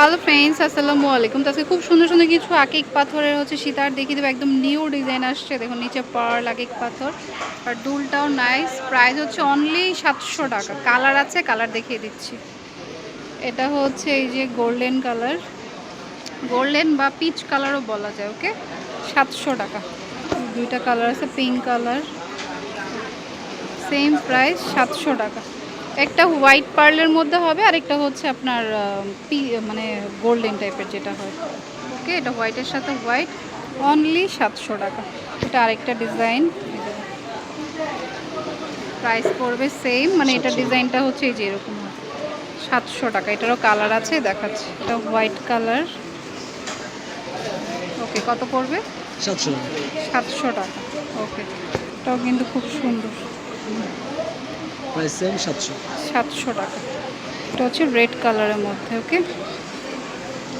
Hello friends আসসালামু আলাইকুম তো আজকে খুব সুন্দর সুন্দর কিছু আকিক পাথরের হচ্ছে সীতার দেখিয়ে দেবো। একদম নিউ ডিজাইন আসছে। দেখুন, নিচে পার্ল আকিক পাথর। আর দুলটাও নাইস প্রাইস হচ্ছে অনলি সাতশো টাকা। কালার আছে কালার দেখিয়ে দিচ্ছি। এটা হচ্ছে এই যে গোল্ডেন কালার গোল্ডেন বা পিচ কালারও বলা যায় ওকে সাতশো টাকা। দুইটা কালার আছে পিঙ্ক কালার সেম প্রাইস সাতশো টাকা। একটা হোয়াইট পার্লের মধ্যে হবে আর একটা হচ্ছে আপনার পি মানে গোল্ডেন টাইপের যেটা হয়। ওকে এটা হোয়াইটের সাথে হোয়াইট অনলি সাতশো টাকা। এটা আরেকটা ডিজাইন প্রাইস পড়বে সেম মানে এটা ডিজাইনটা হচ্ছে এই যে এরকম। সাতশো টাকা এটারও কালার আছে দেখাচ্ছি। এটা হোয়াইট কালার ওকে কত পড়বে? সাতশো। সাতশো টাকা। ওকে এটাও কিন্তু খুব সুন্দর। প্রাইস সেম সাতশো। সাতশো টাকা। এটা হচ্ছে রেড কালারের মধ্যে ওকে?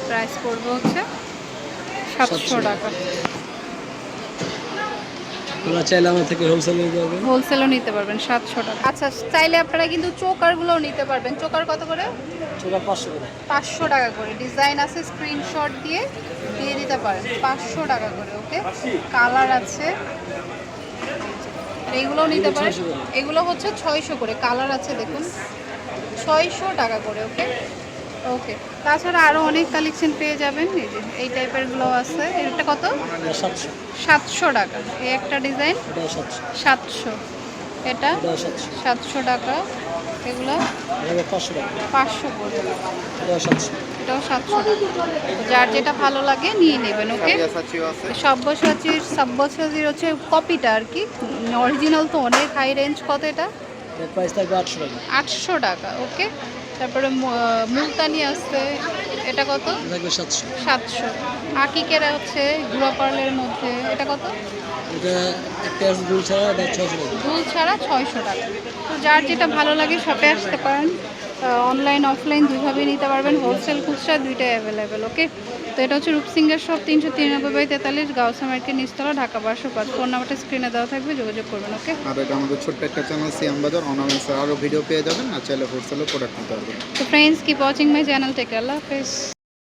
প্রাইস পড়বে হচ্ছে সাতশো টাকা। চাইলে আমার থেকে হোলসেল নিতে পারবেন হোলসেলও নিতে পারবেন সাতশো টাকা। আচ্ছা চাইলে আপনারা কিন্তু চোকারগুলোও নিতে পারবেন। চোকার কত করে? ছোটা পাঁচশো করে। পাঁচশো টাকা করে। ডিজাইন আছে স্ক্রিনশট দিয়ে দিয়ে দিতে পারেন। পাঁচশো টাকা করে ওকে? কালার আছে আর এগুলোও নিতে পারেন। এগুলো হচ্ছে ছয়শো করে। কালার আছে দেখুন। ছয়শো টাকা করে ওকে? ওকে। তাছাড়া আরও অনেক কালেকশন পেয়ে যাবেন। এই যে এই টাইপেরগুলো আছে। এটা কত? সাতশো। টাকা। এই একটা ডিজাইন? সাতশো। এটা? সাতশো টাকা। এগুলো? পাঁচশো পাঁচশো করে। এটাও সাতশো। টাকা। যার যেটা ভালো লাগে নিয়ে নেবেন ওকে? সব্যসাচীর সব্যসাচীর হচ্ছে কপিটা আর কি। অরিজিনাল তো অনেক হাই রেঞ্জ কত এটা? আটশো টাকা। ওকে? তারপরে মুলতানি আসছে এটা কত? সাতশো। সাতশো। আকিকের হচ্ছে গুঁড়া পার্লের মধ্যে। এটা কত? এটা একটা দুল ছাড়া এটা ছশো টাকা? দুল ছাড়া ছয়শো টাকা। তো যার যেটা ভালো লাগে শপে আসতে পারেন। অনলাইন অফলাইন দুইভাবেই নিতে পারবেন। হোলসেল খুচরা দুইটাই অ্যাভেলেবেল ওকে তো এটা হচ্ছে রূপসিংহের শপ তিনশো তিরানব্বই বাই তেতাল্লিশ গাউসা মার্কেট নিচতলা ঢাকা বারোশো পাঁচ। ফোন নাম্বারটা স্ক্রিনে দেওয়া থাকবে যোগাযোগ করবেন ওকে আর এটা আমাদের ছোট্ট একটা চ্যানেল সিয়াম বাজার অনামেন্সের আরও ভিডিও পেয়ে যাবেন। আর চাইলে হোলসেলে প্রোডাক্ট নিতে পারবেন। তো friends keep watching my channel take আল্লাহ হাফেজ।